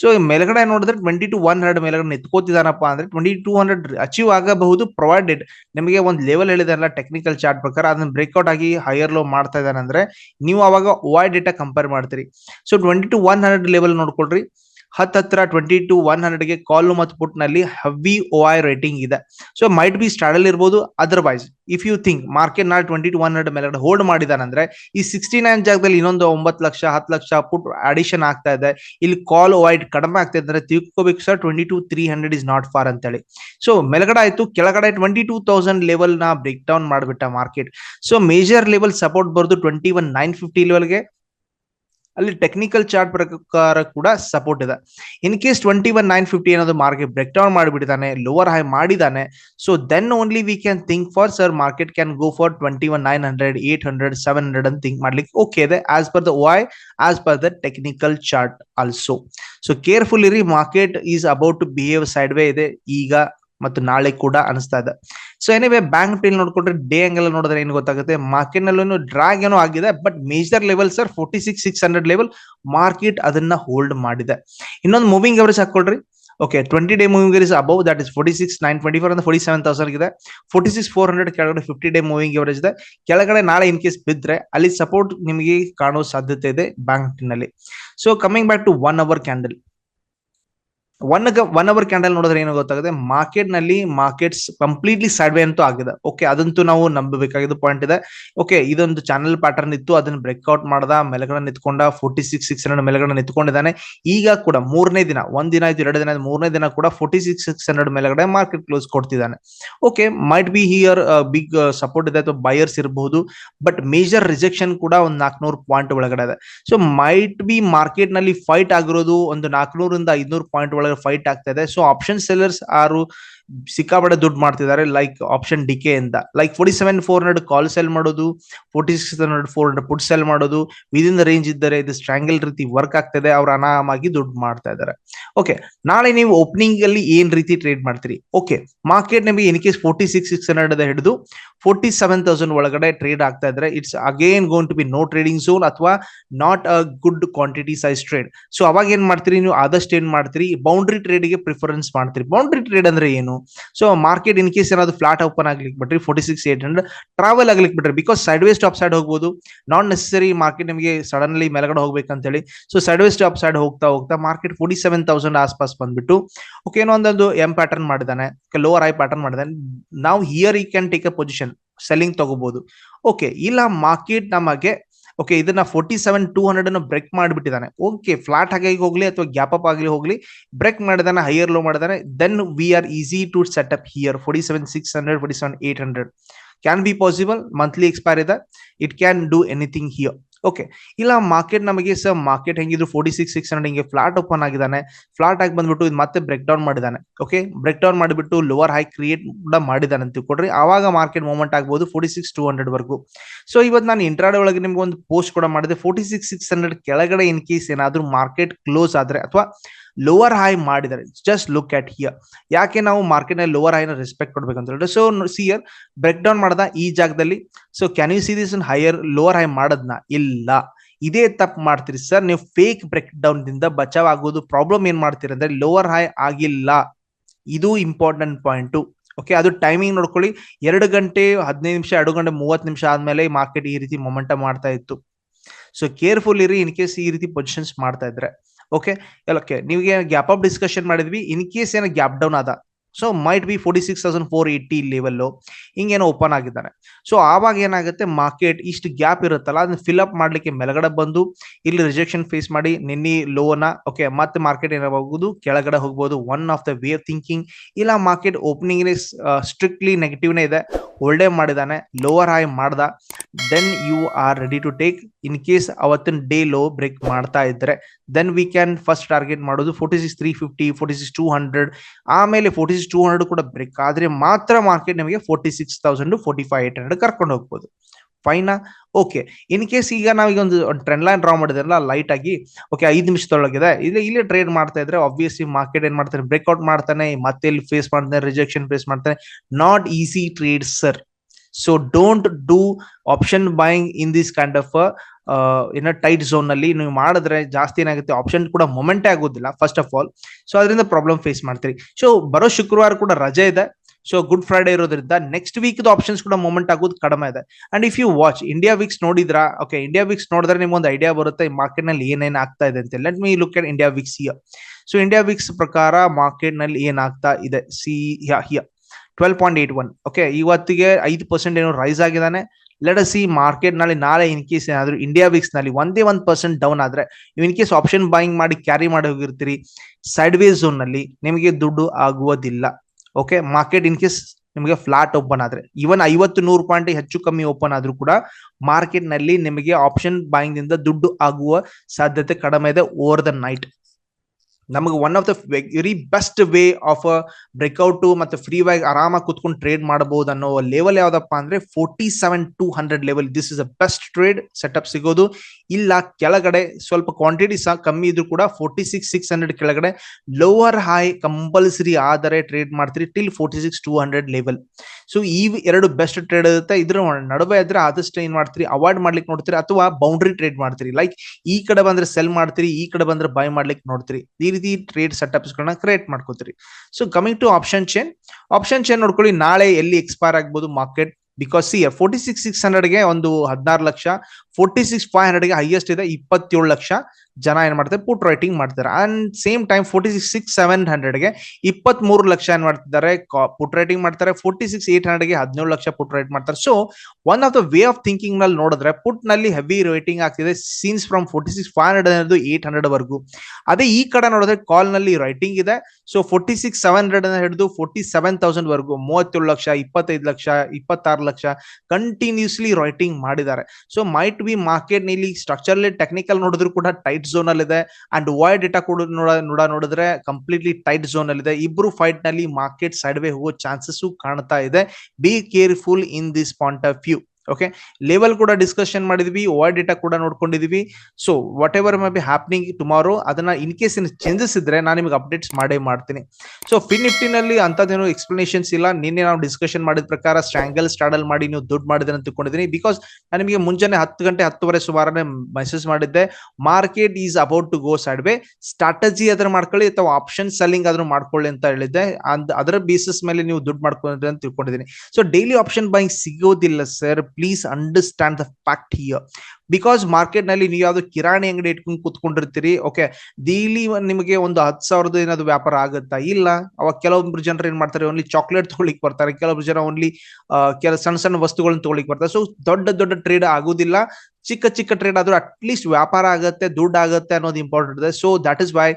so ಮೇಲ್ಗಡೆ ನೋಡಿದ್ರೆ ಟ್ವೆಂಟಿ ಟು ಒನ್ ಹಂಡ್ರೆಡ್ ಮೇಲ್ಗಡೆ ನಿಂತ್ಕೋತಿದಾನಪ್ಪ ಅಂದ್ರೆ ಟ್ವೆಂಟಿ ಟೂ ಹಂಡ್ರೆಡ್ ಅಚೀವ್ ಆಗಬಹುದು ಪ್ರೊವೈಡೆಡ್ ನಿಮಗೆ ಒಂದು ಲೆವೆಲ್ ಹೇಳಿದಾರಲ್ಲ ಟೆಕ್ನಿಕಲ್ ಚಾರ್ಟ್ ಪ್ರಕಾರ, ಅದನ್ನ ಬ್ರೇಕ್ಔಟ್ ಆಗಿ ಹೈಯರ್ ಲೋ ಮಾಡ್ತಾ ಇದ್ದಾನೆ ಅಂದ್ರೆ ನೀವು ಅವಾಗ ವಾಯ್ ಡೇಟಾ ಕಂಪೇರ್ ಮಾಡ್ತೀರಿ. So twenty two one hundred level ನೋಡ್ಕೊಳ್ರಿ. ಹತ್ತತ್ರ ಟ್ವೆಂಟಿ ಟು ಒನ್ ಹಂಡ್ರೆಡ್ಗೆ ಕಾಲು ಮತ್ತು ಪುಟ್ನಲ್ಲಿ ಹೆವಿ ಓ ಐ ರೇಟಿಂಗ್ ಇದೆ ಸೊ ಮೈಟ್ ಬಿ ಸ್ಟಾಡಲ್ ಇರ್ಬೋದು. Otherwise if you think market ನಾಳೆ ಟ್ವೆಂಟಿ ಟು ಒನ್ ಹಂಡ್ರೆಡ್ ಮೇಲೆ ಹೋಲ್ಡ್ ಮಾಡಿದಾನಂದ್ರೆ, ಈ ಸಿಕ್ಸ್ಟಿ ನೈನ್ ಜಾಗದಲ್ಲಿ ಇನ್ನೊಂದು ಒಂಬತ್ತು ಲಕ್ಷ, ಹತ್ತು ಲಕ್ಷ ಪುಟ್ ಅಡಿಷನ್ ಆಗ್ತಾ ಇದೆ. ಇಲ್ಲಿ ಕಾಲ್ ವೈಟ್ ಕಡಿಮೆ ಆಗ್ತಾ ಇದ್ರೆ ತಿಳ್ಕೋಬೇಕು sir twenty two three hundred is not far ಅಂತೇಳಿ. ಸೊ ಮೇಲ್ಗಡೆ ಆಯ್ತು. ಕೆಳಗಡೆ ಟ್ವೆಂಟಿ ಟೂ ತೌಸಂಡ್ ಲೆವೆಲ್ನ ಬ್ರೇಕ್ ಡೌನ್ ಮಾಡಿಬಿಟ್ಟ market so major level support ಬರೋದು ಟ್ವೆಂಟಿ ಒನ್ ನೈನ್ ಫಿಫ್ಟಿ ಲೆವೆಲ್ಗೆ ಅಲ್ಲಿ ಟೆಕ್ನಿಕಲ್ ಚಾರ್ಟ್ ಪ್ರಕಾರ ಕೂಡ ಸಪೋರ್ಟ್ ಇದೆ. In case twenty one nine fifty ಏನಾದ್ರು ಮಾರ್ಕೆಟ್ ಬ್ರೇಕ್ ಡೌನ್ ಮಾಡಿಬಿಟ್ಟಿದ್ದಾನೆ ಲೋವರ್ ಹೈ ಮಾಡಿದ್ದಾನೆ so then only we can think for sir market can go for twenty one nine hundred eight hundred seven hundred ಅಂತ think ಮಾಡ್ಲಿಕ್ಕೆ okay ಇದೆ as per the why as per the technical chart also so careful ಇರಿ market is about to behave sideway ಇದೆ, ಈಗ ಮತ್ತು ನಾಳೆ ಕೂಡ ಅನಿಸ್ತಾ ಇದೆ. ಸೊ ಏನಿವೆ ಬ್ಯಾಂಕ್ ಟಿಲ್ ನೋಡ್ಕೊಂಡ್ರೆ ಡೇ ಆಂಗಲ್ ನೋಡಿದ್ರೆ ಏನು ಗೊತ್ತಾಗುತ್ತೆ? ಮಾರ್ಕೆಟ್ ನಲ್ಲೂ ಡ್ರಾಗ್ ಏನೋ ಆಗಿದೆ but major level sir forty six six hundred level market ಅದನ್ನ ಹೋಲ್ಡ್ ಮಾಡಿದೆ. ಇನ್ನೊಂದು moving average ಹಾಕೊಳ್ರಿ. Okay twenty day moving average above that is forty six nine twenty four ಅಂದ್ರೆ ಫೋರ್ಟಿ ಸೆವೆನ್ ತೌಸಂಡ್ ಇದೆ forty six four hundred ಕೆಳಗಡೆ fifty day moving average ಇದೆ. ಕೆಳಗಡೆ ನಾಳೆ in case ಬಿದ್ರೆ, ಅಲ್ಲಿ ಸಪೋರ್ಟ್ ನಿಮಗೆ ಕಾಣೋ ಸಾಧ್ಯತೆ ಇದೆ ಬ್ಯಾಂಕ್ನಲ್ಲಿ. So coming back to one hour candle one one hour candle ನೋಡಿದ್ರೆ ಏನು ಗೊತ್ತಾಗುತ್ತೆ? ಮಾರ್ಕೆಟ್ನಲ್ಲಿ ಮಾರ್ಕೆಟ್ಸ್ ಕಂಪ್ಲೀಟ್ಲಿ ಸೈಡ್ ವೇ ಅಂತೂ ಆಗಿದೆ. ಓಕೆ ಅದಂತೂ ನಾವು ನಂಬಬೇಕಾಗಿದ್ದು ಪಾಯಿಂಟ್ ಇದೆ. ಓಕೆ ಇದೊಂದು ಚಾನಲ್ ಪ್ಯಾಟರ್ನ್ ಇತ್ತು. ಅದನ್ನ ಬ್ರೇಕ್ಔಟ್ ಮಾಡ್ದ, ಮೇಲ್ಗಡೆ ನಿಂತ್ಕೊಂಡ ಫೋರ್ಟಿ ಸಿಕ್ಸ್ ಸಿಕ್ಸ್ ಹಂಡ್ರೆಡ್ ಮೇಲ್ಗಡೆ ನಿಂತ್ಕೊಂಡಿದ್ದಾನೆ. ಈಗ ಕೂಡ ಮೂರನೇ ದಿನ, ಒಂದ್ ದಿನ ಆಯ್ತು, ಎರಡು ದಿನ ಮೂರನೇ ದಿನ ಕೂಡ ಫೋರ್ಟಿ ಸಿಕ್ಸ್ ಸಿಕ್ಸ್ ಹಂಡ್ರೆಡ್ ಮೇಲ್ಗಡೆ market close ಕೊಡ್ತಿದ್ದಾನೆ. Okay might be here big support ಇದೆ ಅಥವಾ ಬೈಯರ್ಸ್ ಇರಬಹುದು ಬಟ್ ಮೇಜರ್ ರಿಜೆಕ್ಷನ್ ಕೂಡ ಒಂದು ನಾಲ್ಕನೂರು ಪಾಯಿಂಟ್ ಒಳಗಡೆ ಇದೆ. ಸೊ ಮೈಟ್ ಬಿ ಮಾರ್ಕೆಟ್ನಲ್ಲಿ ಫೈಟ್ ಆಗಿರೋದು ಒಂದು ನಾಲ್ಕನೂರಿಂದ ಐದ್ನೂರು ಪಾಯಿಂಟ್ ಒಳಗಡೆ ಫೈಟ್ ಆಗ್ತಾ ಇದೆ. ಸೊ ಆಪ್ಷನ್ ಸೆಲ್ಲರ್ಸ್ ಆರು ಸಿಕ್ಕಾಪಟ್ಟೆ ದುಡ್ಡು ಮಾಡ್ತಿದ್ದಾರೆ ಲೈಕ್ ಆಪ್ಷನ್ ಡಿ ಕೆ ಅಂತ. Like forty seven four hundred call sell ಮಾಡೋದು forty six hundred four hundred put sell ಮಾಡೋದು ವಿದಿನ್ ದ ರೇಂಜ್ ಇದ್ದರೆ ಇದು ಸ್ಟ್ರಾಂಗಲ್ ರೀತಿ ವರ್ಕ್ ಆಗ್ತದೆ, ಅವ್ರು ಅನಾಮಾಗಿ ದುಡ್ಡು ಮಾಡ್ತಾ ಇದ್ದಾರೆ. ಓಕೆ ನಾಳೆ ನೀವು ಓಪನಿಂಗ್ ಅಲ್ಲಿ ಏನ್ ರೀತಿ ಟ್ರೇಡ್ ಮಾಡ್ತೀರಿ? ಓಕೆ ಮಾರ್ಕೆಟ್ ನಿಮಗೆ in case forty six six hundred ಹಿಡಿದು ಫೋರ್ಟಿ ಸೆವೆನ್ ತೌಸಂಡ್ ಒಳಗಡೆ ಟ್ರೇಡ್ ಆಗ್ತಾ ಇದ್ರೆ it's again going to be no trading zone ಅಥವಾ not a good quantity size trade so ಅವಾಗ ಏನ್ ಮಾಡ್ತೀರಿ ನೀವು? ಆದಷ್ಟು ಏನ್ ಮಾಡ್ತೀರಿ? ಬೌಂಡ್ ಬೌಂಡ್ರಿ ಟ್ರೇಡ್ಗೆ ಪ್ರಿಫರೆನ್ಸ್ ಮಾಡ್ತೀರಿ. ಬೌಂಡ್ರಿ ಟ್ರೇಡ್ ಅಂದ್ರೆ ಏನು? ಸೊ ಮಾರ್ಕೆಟ್ ಇನ್ ಕೇಸ್ ಏನಾದ್ರು ಫ್ಲಾಟ್ ಓಪನ್ ಆಗ್ಲಿಕ್ಕೆ ಬಿಟ್ರಿ forty six eight hundred travel ಆಗ್ಲಿಕ್ಕೆ ಬಿಟ್ರಿ because sideways top side ಹೋಗ್ಬೋದು. ನಾಟ್ ನೆಸರಿ ಮಾರ್ಕೆಟ್ ನಿಮಗೆ ಸಡನ್ಲಿ ಮೇಲ್ಗಡೆ ಹೋಗ್ಬೇಕಂತ ಹೇಳಿ so sideways top side ಹೋಗ್ತಾ ಹೋಗ್ತಾ ಮಾರ್ಕೆಟ್ ಫೋರ್ಟಿ ಸೆವೆನ್ ತೌಸಂಡ್ ಆಸ್ಪಾಸ್ ಬಂದ್ಬಿಟ್ಟು ಓಕೆ ಏನೋ ಒಂದೊಂದು ಎಂ ಪ್ಯಾಟರ್ನ್ ಮಾಡಿದಾನೆ. ಲೋವರ್ ಐ ಪ್ಯಾಟರ್ನ್ ಮಾಡಿದಾನೆ. ನಾವು ಹಿಯರ್ ಈ can take a position selling ತಗೋಬಹುದು ಓಕೆ ಇಲ್ಲ ಮಾರ್ಕೆಟ್ ನಮಗೆ ಓಕೆ ಇದನ್ನ ಫೋರ್ಟಿ ಸೆವೆನ್ ಟೂ ಹಂಡ್ರೆಡ್ ಅನ್ನು ಬ್ರೇಕ್ ಮಾಡಿಬಿಟ್ಟಿದ್ದಾನೆ. ಓಕೆ ಫ್ಲಾಟ್ ಆಗಿ ಹೋಗ್ಲಿ ಅಥವಾ ಗ್ಯಾಪ್ ಅಪ್ ಆಗಲಿ ಹೋಗ್ಲಿ ಬ್ರೇಕ್ ಮಾಡಿದಾನೆ ಹೈಯರ್ ಲೋ ಮಾಡಿದಾನೆ then we are easy to set up here forty seven six hundred forty seven eight hundred can be possible monthly expire ಇದೆ. It can do anything here okay ಇಲ್ಲ market ನಮಗೆ sir market ಹೆಂಗಿದ್ರು forty six six hundred ಹಿಂಗೆ flat open ಆಗಿದ್ದಾನೆ. Flat ಆಗಿ ಬಂದ್ಬಿಟ್ಟು ಇದು ಮತ್ತೆ ಬ್ರೇಕ್ ಡೌನ್ ಮಾಡಿದ್ದಾನೆ. ಓಕೆ ಬ್ರೇಕ್ ಡೌನ್ ಮಾಡಿಬಿಟ್ಟು ಲೋವರ್ ಹೈ ಕ್ರಿಯೇಟ್ ಕೂಡ ಮಾಡಿದ್ದಾನೆ ಅಂತ ತಿಳ್ಕೊಡ್ರಿ ಆವಾಗ ಮಾರ್ಕೆಟ್ ಮೂವ್ಮೆಂಟ್ ಆಗ್ಬೋದು ಫೋರ್ಟಿ ಸಿಕ್ಸ್ ಟೂ ಹಂಡ್ರೆಡ್ ವರ್ಗು. ಸೊ ಇವತ್ತು ನಾನು ಇಂಟ್ರಾಡೆ ಒಳಗೆ ನಿಮ್ಗೆ ಒಂದು ಪೋಸ್ಟ್ ಕೂಡ ಮಾಡಿದೆ. ಫೋರ್ಟಿ ಸಿಕ್ಸ್ ಸಿಕ್ಸ್ ಹಂಡ್ರೆಡ್ ಕೆಳಗಡೆ ಇನ್ ಕೇಸ್ ಏನಾದ್ರೂ ಮಾರ್ಕೆಟ್ ಕ್ಲೋಸ್ ಆದ್ರೆ, ಅಥವಾ ಲೋವರ್ ಹೈ ಮಾಡಿದ್ದಾರೆ ಜಸ್ಟ್ ಲುಕ್ ಅಟ್ ಹಿಯರ್ ಯಾಕೆ ನಾವು ಮಾರ್ಕೆಟ್ನಲ್ಲಿ ಲೋವರ್ ಹೈನ ರೆಸ್ಪೆಕ್ಟ್ ಕೊಡ್ಬೇಕಂತ ಹೇಳಿದ್ರೆ ಸೊ ಸಿಯರ್ ಬ್ರೇಕ್ ಡೌನ್ ಮಾಡದ ಈ ಜಾಗದಲ್ಲಿ? So can you see this higher lower high ಮಾಡದ್ನ? ಇಲ್ಲ. ಇದೇ ತಪ್ಪು ಮಾಡ್ತೀರಿ ಸರ್ ನೀವು ಫೇಕ್ ಬ್ರೇಕ್ ಡೌನ್ ದಿಂದ ಬಚಾವ್ ಆಗೋದು ಪ್ರಾಬ್ಲಮ್ ಏನ್ ಮಾಡ್ತೀರಿ ಅಂದ್ರೆ ಲೋವರ್ ಹೈ ಆಗಿಲ್ಲ. ಇದು ಇಂಪಾರ್ಟೆಂಟ್ ಪಾಯಿಂಟ್ ಓಕೆ ಅದು ಟೈಮಿಂಗ್ ನೋಡ್ಕೊಳ್ಳಿ. ಎರಡು ಗಂಟೆ ಹದಿನೈದು ನಿಮಿಷ, ಎರಡು ಗಂಟೆ ಮೂವತ್ತು ನಿಮಿಷ ಆದ್ಮೇಲೆ ಮಾರ್ಕೆಟ್ ಈ ರೀತಿ ಮೊಮೆಂಟ ಮಾಡ್ತಾ ಇತ್ತು. ಸೊ ಕೇರ್ಫುಲ್ ಇರಿ ಇನ್ ಕೇಸ್ ಈ ರೀತಿ ಪೊಸಿಷನ್ಸ್ ಮಾಡ್ತಾ ಇದ್ರೆ. ಓಕೆ ಓಕೆ ನಿಮಗೆ ಗ್ಯಾಪ್ ಅಪ್ ಡಿಸ್ಕಷನ್ ಮಾಡಿದ್ವಿ. ಇನ್ ಕೇಸ್ ಏನೋ ಗ್ಯಾಪ್ ಡೌನ್ ಆದ so might be forty six thousand four eighty level ಹಿಂಗೇನೋ open ಆಗಿದ್ದಾನೆ. ಸೊ ಆವಾಗ ಏನಾಗುತ್ತೆ? ಮಾರ್ಕೆಟ್ ಇಷ್ಟು ಗ್ಯಾಪ್ ಇರುತ್ತಲ್ಲ, ಅದನ್ನ ಫಿಲ್ ಅಪ್ ಮಾಡ್ಲಿಕ್ಕೆ ಮೇಲ್ಗಡೆ ಬಂದು, ಇಲ್ಲಿ ರಿಜೆಕ್ಷನ್ ಫೇಸ್ ಮಾಡಿ, ನಿನ್ನೆ ಲೋನ ಓಕೆ ಮತ್ತೆ ಮಾರ್ಕೆಟ್ ಏನಾಗಬಹುದು? ಕೆಳಗಡೆ ಹೋಗ್ಬೋದು one of the way thinking ಇಲ್ಲ ಮಾರ್ಕೆಟ್ ಓಪನಿಂಗ್ ಸ್ಟ್ರಿಕ್ಟ್ಲಿ ನೆಗೆಟಿವ್ನೇ ಇದೆ. ಒಳ್ಳೆ ಮಾಡಿದಾನೆ ಲೋವರ್ ಹೈ ಮಾಡ್ದ. Then you are ready to take in case ಅವತ್ತಿನ ಡೇ ಲೋ ಬ್ರೇಕ್ ಮಾಡ್ತಾ ಇದ್ರೆ then we can first target ಮಾಡೋದು forty six three fifty forty six two hundred ಆಮೇಲೆ ಫೋರ್ಟಿ ಸಿಕ್ಸ್ ಟೂ ಹಂಡ್ರೆಡ್ ಕೂಡ ಬ್ರೇಕ್ ಆದ್ರೆ ಮಾತ್ರ market ನಿಮಗೆ forty six thousand forty five eight hundred ಕರ್ಕೊಂಡು ಹೋಗ್ಬೋದು. ಫೈನಾ ಓಕೆ ಇನ್ ಕೇಸ್ ಈಗ ನಾವೀಗ ಒಂದು ಟ್ರೆಂಡ್ ಲೈನ್ ಡ್ರಾ ಮಾಡಿದ್ರಲ್ಲ ಲೈಟ್ ಆಗಿ ಓಕೆ ಐದು ನಿಮಿಷದೊಳಗಿದೆ. ಇಲ್ಲಿ, ಇಲ್ಲೇ ಟ್ರೇಡ್ ಮಾಡ್ತಾ ಇದ್ರೆ ಆಬ್ವಿಯಸ್ಲಿ ಮಾರ್ಕೆಟ್ ಏನ್ ಮಾಡ್ತಾನೆ? ಬ್ರೇಕ್ಔಟ್ ಮಾಡ್ತಾನೆ, ಮತ್ತೆ ಇಲ್ಲಿ ಫೇಸ್ ಮಾಡ್ತಾನೆ ರಿಜೆಕ್ಷನ್ ಫೇಸ್ ಮಾಡ್ತಾನೆ. Not easy trade sir so don't do option buying in this kind of ಏನೋ ಟೈಟ್ ಝೋನ್ನಲ್ಲಿ ನೀವು ಮಾಡಿದ್ರೆ ಜಾಸ್ತಿ ಏನಾಗುತ್ತೆ ಆಪ್ಷನ್ ಕೂಡ ಮೊಮೆಂಟೇ ಆಗೋದಿಲ್ಲ ಫಸ್ಟ್ ಆಫ್ ಆಲ್ ಸೊ ಅದರಿಂದ ಪ್ರಾಬ್ಲಮ್ ಫೇಸ್ ಮಾಡ್ತೀರಿ. ಸೊ ಬರೋ ಶುಕ್ರವಾರ ಕೂಡ ರಜೆ ಇದೆ. ಸೊ ಗುಡ್ ಫ್ರೈಡೆ ಇರೋದ್ರಿಂದ ನೆಕ್ಸ್ಟ್ ವೀಕ್ ಆಪ್ಷನ್ಸ್ ಕೂಡ ಮೂಮೆಂಟ್ ಆಗೋದು ಕಡಿಮೆ ಇದೆ. And if you watch India VIX ನೋಡಿದ್ರ? ಓಕೆ ಇಂಡಿಯಾ ವೀಕ್ಸ್ ನೋಡಿದ್ರೆ ನಿಮ್ಗೆ ಒಂದು ಐಡಿಯಾ ಬರುತ್ತೆ ಮಾರ್ಕೆಟ್ನಲ್ಲಿ ಏನೇನು ಆಗ್ತಾ ಇದೆ ಅಂತ let me look at India VIX here so India VIX ಪ್ರಕಾರ ಮಾರ್ಕೆಟ್ನಲ್ಲಿ ಏನಾಗ್ತಾ ಇದೆ? See here twelve point eight one okay ಇವತ್ತಿಗೆ ಐದು ಪರ್ಸೆಂಟ್ ಏನೋ ರೈಸ್ ಆಗಿದ್ದಾನೆ. ಲೆಟ್ ಸಿ ಮಾರ್ಕೆಟ್ನಲ್ಲಿ ನಾಳೆ ಇನ್ ಕೇಸ್ ಏನಾದ್ರು ಇಂಡಿಯಾ ವಿಕ್ಸ್ನಲ್ಲಿ ಒಂದೇ ಒಂದ್ ಪರ್ಸೆಂಟ್ ಡೌನ್ ಆದ್ರೆ, ನೀವು ಇನ್ ಕೇಸ್ ಆಪ್ಷನ್ ಬಾಯಿಂಗ್ ಮಾಡಿ ಕ್ಯಾರಿ ಮಾಡಿ ಹೋಗಿರ್ತೀರಿ ಸೈಡ್ ವೇಸ್ ಝೋನ್ನಲ್ಲಿ ನಿಮಗೆ ದುಡ್ಡು ಆಗುವುದಿಲ್ಲ. ಓಕೆ ಮಾರ್ಕೆಟ್ ಇನ್ ಕೇಸ್ ನಿಮಗೆ ಫ್ಲಾಟ್ ಓಪನ್ ಆದ್ರೆ ಇವನ್ ಐವತ್ತು ನೂರು ಪಾಯಿಂಟ್ ಹೆಚ್ಚು ಕಮ್ಮಿ ಓಪನ್ ಆದ್ರೂ ಕೂಡ ಮಾರ್ಕೆಟ್ನಲ್ಲಿ ನಿಮಗೆ ಆಪ್ಷನ್ ಬಾಯಿಂಗ್ ದಿಂದ ದುಡ್ಡು ಆಗುವ ಸಾಧ್ಯತೆ ಕಡಿಮೆ ಇದೆ ಓವರ್ ದ ನೈಟ್ ನಮಗೆ one of the very best way of breakout ಮತ್ತೆ ಫ್ರೀ ವಾಗಿ ಆರಾಮಾಗಿ ಕುತ್ಕೊಂಡು ಟ್ರೇಡ್ ಮಾಡಬಹುದು ಅನ್ನೋ ಲೆವೆಲ್ ಯಾವ್ದಪ್ಪ ಅಂದ್ರೆ forty seven two hundred level this is a best trade setup ಸಿಗೋದು. ಇಲ್ಲ, ಕೆಳಗಡೆ ಸ್ವಲ್ಪ ಕ್ವಾಂಟಿಟಿ ಸಹ ಕಮ್ಮಿ ಇದ್ರು ಕೂಡ ಫೋರ್ಟಿ ಸಿಕ್ಸ್ ಸಿಕ್ಸ್ ಹಂಡ್ರೆಡ್ ಕೆಳಗಡೆ ಲೋವರ್ ಹೈ ಕಂಪಲ್ಸರಿ ಆದರೆ ಟ್ರೇಡ್ ಮಾಡ್ತೀರಿ till forty six two hundred level so ಈ ಎರಡು ಬೆಸ್ಟ್ ಟ್ರೇಡ್ ಇರುತ್ತೆ. ಇದ್ರ ನಡುವೆ ಇದ್ರೆ ಆದಷ್ಟು ಏನ್ ಮಾಡ್ತೀರಿ? ಅವಾಯ್ಡ್ ಮಾಡ್ಲಿಕ್ಕೆ ನೋಡ್ತೀರಿ ಅಥವಾ ಬೌಂಡ್ರಿ ಟ್ರೇಡ್ ಮಾಡ್ತೀರಿ. ಲೈಕ್ ಈ ಕಡೆ ಬಂದ್ರೆ ಸೆಲ್ ಮಾಡ್ತೀರಿ, ಈ ಕಡೆ ಬಂದ್ರೆ ಬೈ ಮಾಡ್ಲಿಕ್ಕೆ ನೋಡ್ತೀರಿ. ಈ ರೀತಿ ಟ್ರೇಡ್ ಸೆಟಪ್ಸ್ ಗಳನ್ನ ಕ್ರಿಯೇಟ್ ಮಾಡ್ಕೋತೀರಿ. So coming to option chain option chain ನೋಡ್ಕೊಳ್ಳಿ, ನಾಳೆ ಎಲ್ಲಿ ಎಕ್ಸ್ಪೈರ್ ಆಗ್ಬೋದು market because see forty six six ಹಂಡ್ರೆಡ್ಗೆ ಒಂದು ಹದಿನಾರು ಲಕ್ಷ ಫೋರ್ಟಿ ಸಿಕ್ಸ್ ಫೈವ್ ಹಂಡ್ರೆಡ್ಗೆ ಹೈಯೆಸ್ಟ್ ಇದೆ ಇಪ್ಪತ್ತೇಳು ಲಕ್ಷ ಜನ ಏನ್ ಮಾಡ್ತಾರೆ ಪುಟ್ ರೈಟಿಂಗ್ ಮಾಡ್ತಾರೆ. And same time forty six six seven ಹಂಡ್ರೆಡ್ಗೆ ಇಪ್ಪತ್ತ್ ಮೂರು ಲಕ್ಷ ಏನ್ ಮಾಡ್ತಿದ್ದಾರೆ ಪುಟ್ ರೈಟಿಂಗ್ ಮಾಡ್ತಾರೆ. ಫೋರ್ಟಿ ಸಿಕ್ಸ್ ಏಟ್ ಹಂಡ್ರೆಡ್ಗೆ ಹದಿನೇಳು ಲಕ್ಷ ಪುಟ್ ರೈಟ್ ಮಾಡ್ತಾರೆ. So one of the way of ಥಿಂಕಿಂಗ್ನಲ್ಲಿ ನೋಡಿದ್ರೆ ಪುಟ್ನಲ್ಲಿ ಹೆವಿ ರೈಟಿಂಗ್ ಆಗ್ತಿದೆ since from forty six five hundred eight hundred ವರೆಗೂ. ಅದೇ ಈ ಕಡೆ ನೋಡಿದ್ರೆ ಕಾಲ್ನಲ್ಲಿ ರೈಟಿಂಗ್ ಇದೆ. So forty six seven hundred ಹಿಡಿದು ಫೋರ್ಟಿ ಸೆವೆನ್ ತೌಸಂಡ್ ವರೆಗೂ. ಮೂವತ್ತೇಳು ಲಕ್ಷ, ಇಪ್ಪತ್ತೈದು ಲಕ್ಷ, ಇಪ್ಪತ್ತಾರು ಲಕ್ಷ ಕಂಟಿನ್ಯೂಸ್ಲಿ ರೈಟಿಂಗ್ ಮಾಡಿದ್ದಾರೆ. ಸೊ ಮೈಟ್ ಬಿ ಮಾರ್ಕೆಟ್ನಲ್ಲಿ ಸ್ಟ್ರಕ್ಚರ್ಲಿ ಟೆಕ್ನಿಕಲ್ ನೋಡಿದ್ರು ಕೂಡ ಟೈಟ್ ಝೋನ್ ಅಲ್ಲಿ ಇದೆ. ಅಂಡ್ ವೈ ಡೇಟಾ ಕೂಡ ನೋಡ ನೋಡಿದ್ರೆ ಕಂಪ್ಲೀಟ್ಲಿ ಟೈಟ್ ಝೋನ್ ಅಲ್ಲಿ ಇದೆ. ಇಬ್ರು ಫೈಟ್ನಲ್ಲಿ ಮಾರ್ಕೆಟ್ ಸೈಡ್ ವೇ ಹೋಗೋ ಚಾನ್ಸಸ್ ಕಾಣ್ತಾ ಇದೆ. Be careful in this point of view okay level ಕೂಡ ಡಿಸ್ಕಷನ್ ಮಾಡಿದ್ವಿ ವಾಯ್ಡ್ ಡೇಟಾ ಕೂಡ ನೋಡ್ಕೊಂಡಿದ್ವಿ. So whatever may be happening tomorrow ಅದನ್ನ ಇನ್ ಕೇಸ್ ಏನು ಚೇಂಜಸ್ ಇದ್ರೆ ನಾನು ನಿಮಗೆ ಅಪ್ಡೇಟ್ಸ್ ಮಾಡೇ ಮಾಡ್ತೀನಿ. ಸೊ ಫಿನ್ ನಿಫ್ಟಿನಲ್ಲಿ ಅಂತದೇನು ಎಕ್ಸ್ಪ್ಲನೇಷನ್ಸ್ ಇಲ್ಲ. ನಿನ್ನೆ ನಾವು ಡಿಸ್ಕಷನ್ ಮಾಡಿದ ಪ್ರಕಾರ ಸ್ಟ್ಯಾಂಗಲ್ ಸ್ಟಾಡಲ್ ಮಾಡಿ ನೀವು ದುಡ್ಡು ಮಾಡಿದ್ರೆ ಅಂತ ತಿಳ್ಕೊಂಡಿದ್ದೀನಿ ಬಿಕಾಸ್ ನಾನು ನಿಮಗೆ ಮುಂಜಾನೆ ಹತ್ತು ಗಂಟೆ ಹತ್ತುವರೆ ಸುಮಾರನೇ ಮೆಸೇಜ್ ಮಾಡಿದ್ದೆ. Market is about to go side way strategy ಅದರ ಮಾಡ್ಕೊಳ್ಳಿ, ಅಥವಾ ಆಪ್ಷನ್ ಸೆಲ್ಲಿಂಗ್ ಆದ್ರೂ ಮಾಡ್ಕೊಳ್ಳಿ ಅಂತ ಹೇಳಿದ್ದೆ. ಅಂದ್- ಅದರ ಬೇಸಿಸ್ ಮೇಲೆ ನೀವು ದುಡ್ಡು ಮಾಡ್ಕೊಂಡ್ರೆ ಅಂತ ತಿಳ್ಕೊಂಡಿದ್ದೀನಿ ಸೊ ಡೈಲಿ ಆಪ್ಷನ್ ಬೈಂಗ್ ಸಿಗೋದಿಲ್ಲ sir please understand the fact here because ಮಾರ್ಕೆಟ್ನಲ್ಲಿ ನೀವು ಯಾವ್ದು ಕಿರಾಣಿ ಅಂಗಡಿ ಇಟ್ಕೊಂಡು ಕುತ್ಕೊಂಡಿರ್ತೀರಿ ಓಕೆ ಡೈಲಿ ನಿಮಗೆ ಒಂದು ಹತ್ತು ಸಾವಿರದ ಏನಾದ್ರು ವ್ಯಾಪಾರ ಆಗುತ್ತಾ? ಇಲ್ಲ. ಅವಾಗ ಕೆಲವೊಬ್ರು ಜನರು ಏನ್ ಮಾಡ್ತಾರೆ ಓನ್ಲಿ ಚಾಕ್ಲೇಟ್ ತಗೊಳ್ಳಿಕ್ ಬರ್ತಾರೆ. ಕೆಲವೊಬ್ರು ಜನ ಓನ್ಲಿ ಕೆಲ ಸಣ್ಣ ಸಣ್ಣ ವಸ್ತುಗಳನ್ನ ತಗೊಳ್ಳಿಕ್ ಬರ್ತಾರೆ. ಸೊ ದೊಡ್ಡ ದೊಡ್ಡ ಟ್ರೇಡ್ ಆಗುದಿಲ್ಲ. ಚಿಕ್ಕ ಚಿಕ್ಕ ಟ್ರೇಡ್ ಆದ್ರೂ ಅಟ್ಲೀಸ್ಟ್ ವ್ಯಾಪಾರ ಆಗುತ್ತೆ, ದುಡ್ಡು ಆಗುತ್ತೆ ಅನ್ನೋದು ಇಂಪಾರ್ಟೆಂಟ್ ಇದೆ. So that is why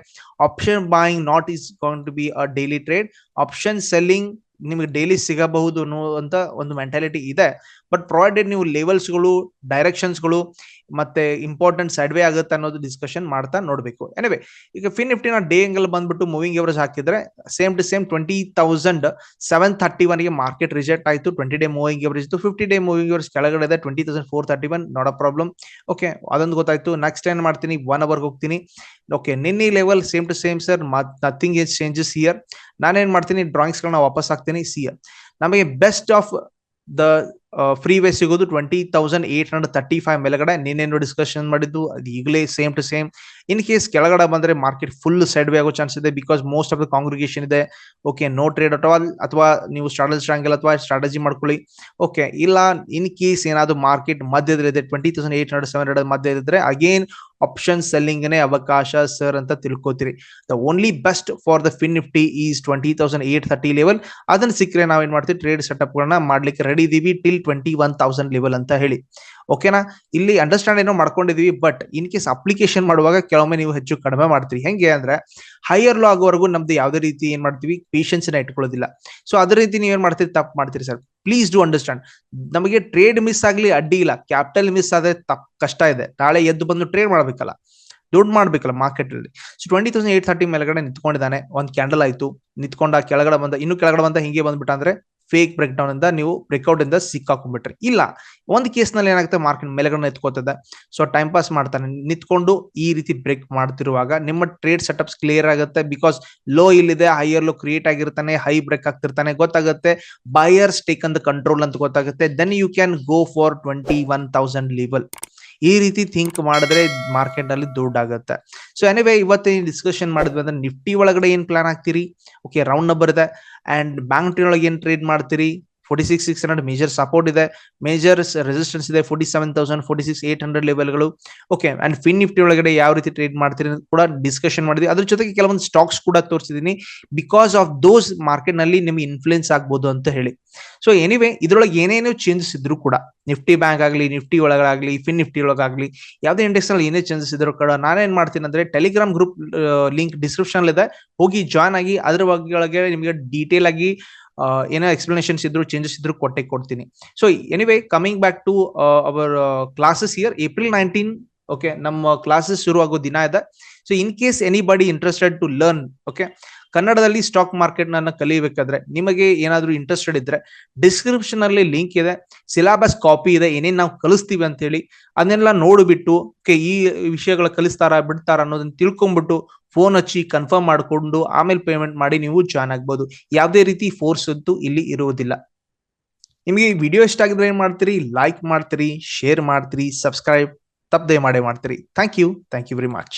option buying not is going to be a daily trade option selling ನಿಮಗೆ ಡೈಲಿ ಸಿಗಬಹುದು ಅನ್ನುವಂತ ಒಂದು ಮೆಂಟಾಲಿಟಿ ಇದೆ. ಬಟ್ ಪ್ರೊವೈಡೆಡ್ ನೀವು ಲೆವೆಲ್ಸ್ಗಳು ಡೈರೆಕ್ಷನ್ಸ್ಗಳು ಮತ್ತೆ ಇಂಪಾರ್ಟೆಂಟ್ ಸೈಡ್ ಆಗುತ್ತೆ ಅನ್ನೋದು ಡಿಸ್ಕಷನ್ ಮಾಡ್ತಾ ನೋಡಬೇಕು. ಎನಿವೆ ಈಗ ಫಿನ್ ನಿಫ್ಟಿನ ಡೇ ಎಂಗಲ್ ಬಂದ್ಬಿಟ್ಟು ಮೂವಿಂಗ್ ಎವರೇಜ್ ಹಾಕಿದ್ರೆ same to same twenty thousand seven thirty ಒನ್ಗೆ market reject ಆಯಿತು ಟ್ವೆಂಟಿ ಡೇ ಮೂವಿಂಗ್ ಎವರೇಜ್ ಇತ್ತು ಫಿಫ್ಟಿ ಡೇ ಮೂವಿಂಗ್ ಎವರೇಜ್ ಕೆಳಗಡೆ ಇದೆ twenty thousand four thirty one a problem okay ಅದೊಂದು ಗೊತ್ತಾಯ್ತು. ನೆಕ್ಸ್ಟ್ ಏನ್ ಮಾಡ್ತೀನಿ? ಒನ್ ಅವರ್ಗೆ ಹೋಗ್ತೀನಿ. ಓಕೆ ನಿನ್ನೆ level same to same sir nothing is changes here ನಾನೇನ್ ಮಾಡ್ತೀನಿ? ಡ್ರಾಯಿಂಗ್ಸ್ ಗಳನ್ನ ವಾಪಸ್ ಹಾಕ್ತೀನಿ. ಸಿಯರ್ ನಮಗೆ best of the free way ಸಿಗೋದು twenty thousand eight hundred thirty five ಮೇಲೆಗಡೆ. ನೀನೇನು ಡಿಸ್ಕಷನ್ ಮಾಡಿದ್ದು, ಅದು ಈಗಲೇ same to same in case ಕೆಳಗಡೆ ಬಂದ್ರೆ ಮಾರ್ಕೆಟ್ ಫುಲ್ ಸೈಡ್ ವೇ ಆಗೋ ಚಾನ್ಸ್ ಇದೆ because most of the congregation ಇದೆ. Okay no trade at all ಅಥವಾ ನೀವು ಸ್ಟ್ರಾಟಜಿ ಸ್ಟ್ರಾಂಗಿಲ್ಲ ಅಥವಾ ಸ್ಟ್ರಾಟಜಿ ಮಾಡ್ಕೊಳ್ಳಿ. ಓಕೆ ಇಲ್ಲ ಇನ್ ಕೇಸ್ ಏನಾದ್ರು market ಮಧ್ಯದಲ್ಲಿದೆ twenty thousand eight hundred seven hundred ಮಧ್ಯ ಇದ್ರೆ ಅಗೇನ್ ಆಪ್ಷನ್ ಸೆಲ್ಲಿಂಗ್ನೇ ಅವಕಾಶ ಸರ್ ಅಂತ ತಿಳ್ಕೊತೀರಿ. The only best for the Fin Nifty is twenty thousand eight thirty level ಅದನ್ನ ಸಿಕ್ಕರೆ ನಾವೇನ್ ಮಾಡ್ತೀವಿ? ಟ್ರೇಡ್ ಸೆಟಪ್ ಗಳನ್ನ ಮಾಡ್ಲಿಕ್ಕೆ ರೆಡಿ ಇದೀವಿ till twenty one thousand level ಅಂತ ಹೇಳಿ. ಓಕೆನಾ ಇಲ್ಲಿ ಅಂಡರ್ಸ್ಟ್ಯಾಂಡ್ ಏನೋ ಮಾಡ್ಕೊಂಡಿದೀವಿ ಬಟ್ ಇನ್ ಕೇಸ್ ಅಪ್ಲಿಕೇಶನ್ ಮಾಡುವಾಗ ಕೆಲವೊಮ್ಮೆ ನೀವು ಹೆಚ್ಚು ಕಡಿಮೆ ಮಾಡ್ತೀರಿ. ಹೆಂಗೆ ಅಂದ್ರೆ ಹೈಯರ್ ಲೋ ಆಗೋವರೆಗೂ ನಮ್ದು ಯಾವುದೇ ರೀತಿ ಏನ್ ಮಾಡ್ತೀವಿ? ಪೇಷನ್ಸ್ನ ಇಟ್ಕೊಳ್ಳೋದಿಲ್ಲ. ಸೊ ಅದೇ ರೀತಿ ನೀವೇನ್ ಮಾಡ್ತೀರಿ? ತಪ್ಪು ಮಾಡ್ತೀರಿ ಸರ್ ಪ್ಲೀಸ್ ಡು ಅಂಡರ್ಸ್ಟ್ಯಾಂಡ್ ನಮಗೆ ಟ್ರೇಡ್ ಮಿಸ್ ಆಗಲಿ ಅಡ್ಡಿ ಇಲ್ಲ. ಕ್ಯಾಪಿಟಲ್ ಮಿಸ್ ಆದರೆ ತಪ್ಪ ಕಷ್ಟ ಇದೆ. ನಾಳೆ ಎದ್ದು ಬಂದು ಟ್ರೇಡ್ ಮಾಡಬೇಕಲ್ಲ. ದುಡ್ಡು ಮಾಡಬೇಕಲ್ಲ ಮಾರ್ಕೆಟ್ ಅಲ್ಲಿ. So twenty thousand eight thirty ಮೇಲ್ಗಡೆ ನಿಂತ್ಕೊಂಡಿದ್ದಾನೆ. ಒಂದು ಕ್ಯಾಂಡಲ್ ಆಯ್ತು. ನಿಂತ್ಕೊಂಡ ಕೆಳಗಡೆ ಬಂದ, ಇನ್ನು ಕೆಳಗಡೆ ಬಂದ ಹಿಂಗೆ ಬಂದ್ಬಿಟ್ಟ ಅಂದ್ರೆ ಫೇಕ್ ಬ್ರೇಕ್ ಡೌನ್ ಇಂದ ನೀವು ಬ್ರೇಕ್ಔಟ್ ಇಂದ ಸಿಕ್ಕಾಕೊಂಡ್ಬಿಟ್ರಿ. ಇಲ್ಲ, ಒಂದು ಕೇಸ್ನಲ್ಲಿ ಏನಾಗುತ್ತೆ? ಮಾರ್ಕೆಟ್ ಮೇಲೆಗಳನ್ನ ಎತ್ಕೋತದೆ. ಸೊ ಟೈಮ್ ಪಾಸ್ ಮಾಡ್ತಾನೆ. ನಿಂತ್ಕೊಂಡು ಈ ರೀತಿ ಬ್ರೇಕ್ ಮಾಡ್ತಿರುವಾಗ ನಿಮ್ಮ ಟ್ರೇಡ್ ಸೆಟಪ್ಸ್ ಕ್ಲಿಯರ್ ಆಗುತ್ತೆ ಬಿಕಾಸ್ ಲೋ ಇಲ್ಲಿದೆ ಹೈಯರ್ ಲೋ ಕ್ರಿಯೇಟ್ ಆಗಿರ್ತಾನೆ ಹೈ ಬ್ರೇಕ್ ಆಗ್ತಿರ್ತಾನೆ, ಗೊತ್ತಾಗುತ್ತೆ. ಬಯರ್ಸ್ ಟೇಕ್ ಅಂತ ಕಂಟ್ರೋಲ್ ಅಂತ ಗೊತ್ತಾಗುತ್ತೆ. Then you can go for twenty one thousand level ಈ ರೀತಿ ಥಿಂಕ್ ಮಾಡಿದ್ರೆ ಮಾರ್ಕೆಟ್ ಅಲ್ಲಿ ದುಡ್ಡಾಗುತ್ತೆ. ಸೊ ಎನಿವೇ ಇವತ್ತಿನ ಡಿಸ್ಕಷನ್ ಮಾಡಿದ್ವಿ ಅಂದ್ರೆ ನಿಫ್ಟಿ ಒಳಗಡೆ ಏನ್ ಪ್ಲಾನ್ ಆಗ್ತೀರಿ ಓಕೆ ರೌಂಡ್ ನಂಬರ್ ಇದೆ. ಅಂಡ್ ಬ್ಯಾಂಕ್ ನಿಫ್ಟಿ ಒಳಗೆ ಏನ್ ಟ್ರೇಡ್ ಮಾಡ್ತೀರಿ? Forty six six hundred major support ಇದೆ ಮೇಜರ್ ರೆಸಿಸ್ಟೆನ್ಸ್ ಇದೆ. Forty seven thousand forty six eight hundred ಲೆವೆಲ್ಗಳು okay and Fin Nifty ಒಳಗಡೆ ಯಾವ ರೀತಿ ಟ್ರೇಡ್ ಮಾಡ್ತೀರಿ ಕೂಡ ಡಿಸ್ಕಷನ್ ಮಾಡಿದ್ವಿ. ಅದ್ರ ಜೊತೆಗೆ ಕೆಲವೊಂದು ಸ್ಟಾಕ್ಸ್ ಕೂಡ ತೋರಿಸಿದೀನಿ ಬಿಕಾಸ್ ಆಫ್ ದೋಸ್ ಮಾರ್ಕೆಟ್ನಲ್ಲಿ ನಿಮ್ಗೆ ಇನ್ಫ್ಲೂಯೆನ್ಸ್ ಆಗ್ಬೋದು ಅಂತ ಹೇಳಿ. ಸೊ ಎನಿವೆ ಇದ್ರೊಳಗೆ ಏನೇನು ಚೇಂಜಸ್ ಇದ್ರು ಕೂಡ, ನಿಫ್ಟಿ ಬ್ಯಾಂಕ್ ಆಗಲಿ, ನಿಫ್ಟಿ ಒಳಗಾಗಲಿ ಫಿನ್ ನಿಫ್ಟಿ ಒಳಗಾಗಲಿ, ಯಾವುದೇ ಇಂಡೆಕ್ಸ್ನಲ್ಲಿ ಏನೇ ಚೇಂಜಸ್ ಇದ್ರು ಕೂಡ ನಾನೇನ್ ಮಾಡ್ತೀನಿ ಅಂದ್ರೆ ಟೆಲಿಗ್ರಾಮ್ ಗ್ರೂಪ್ ಲಿಂಕ್ ಡಿಸ್ಕ್ರಿಪ್ಷನ್ ಇದೆ. ಹೋಗಿ ಜಾಯ್ನ್ ಆಗಿ, ಅದ್ರ ಬಗ್ಗೆ ನಿಮಗೆ ಡೀಟೇಲ್ ಆಗಿ ಏನೋ ಎಕ್ಸ್ಪ್ಲನೇಷನ್ಸ್ ಇದ್ರು ಚೇಂಜಸ್ ಇದ್ರು ಕೊಟ್ಟೆ, ಕೊಡ್ತೀನಿ. So anyway coming back to our classes year April nineteen okay ನಮ್ಮ ಕ್ಲಾಸಸ್ ಶುರು ಆಗೋ ದಿನ ಇದೆ. So in case anybody interested to learn okay ಕನ್ನಡದಲ್ಲಿ ಸ್ಟಾಕ್ ಮಾರ್ಕೆಟ್ ನನ್ನ ಕಲಿಬೇಕಾದ್ರೆ ನಿಮಗೆ ಏನಾದ್ರೂ ಇಂಟ್ರೆಸ್ಟೆಡ್ ಇದ್ರೆ ಡಿಸ್ಕ್ರಿಪ್ಷನ್ ಅಲ್ಲಿ ಲಿಂಕ್ ಇದೆ ಸಿಲಾಬಸ್ ಕಾಪಿ ಇದೆ, ಏನೇನು ನಾವು ಕಲಿಸ್ತೀವಿ ಅಂತ ಹೇಳಿ, ಅದನ್ನೆಲ್ಲ ನೋಡಿಬಿಟ್ಟು ಓಕೆ ಈ ವಿಷಯಗಳ ಕಲಿಸ್ತಾರ, ಬಿಡ್ತಾರ ಅನ್ನೋದನ್ನ ತಿಳ್ಕೊಂಡ್ಬಿಟ್ಟು ಫೋನ್ ಹಚ್ಚಿ ಕನ್ಫರ್ಮ್ ಮಾಡಿಕೊಂಡು ಆಮೇಲೆ ಪೇಮೆಂಟ್ ಮಾಡಿ ನೀವು ಜಾಯ್ನ್ ಆಗ್ಬೋದು. ಯಾವುದೇ ರೀತಿ ಫೋರ್ಸ್ ಅಂತೂ ಇಲ್ಲಿ ಇರುವುದಿಲ್ಲ. ನಿಮಗೆ ಈ ವಿಡಿಯೋ ಇಷ್ಟ ಆಗಿದ್ರೆ ಏನು ಮಾಡ್ತೀರಿ? ಲೈಕ್ ಮಾಡ್ತೀರಿ ಶೇರ್ ಮಾಡ್ತೀರಿ ಸಬ್ಸ್ಕ್ರೈಬ್ ತಪ್ಪದೆ ಮಾಡೇ ಮಾಡ್ತೀರಿ. Thank you thank you very much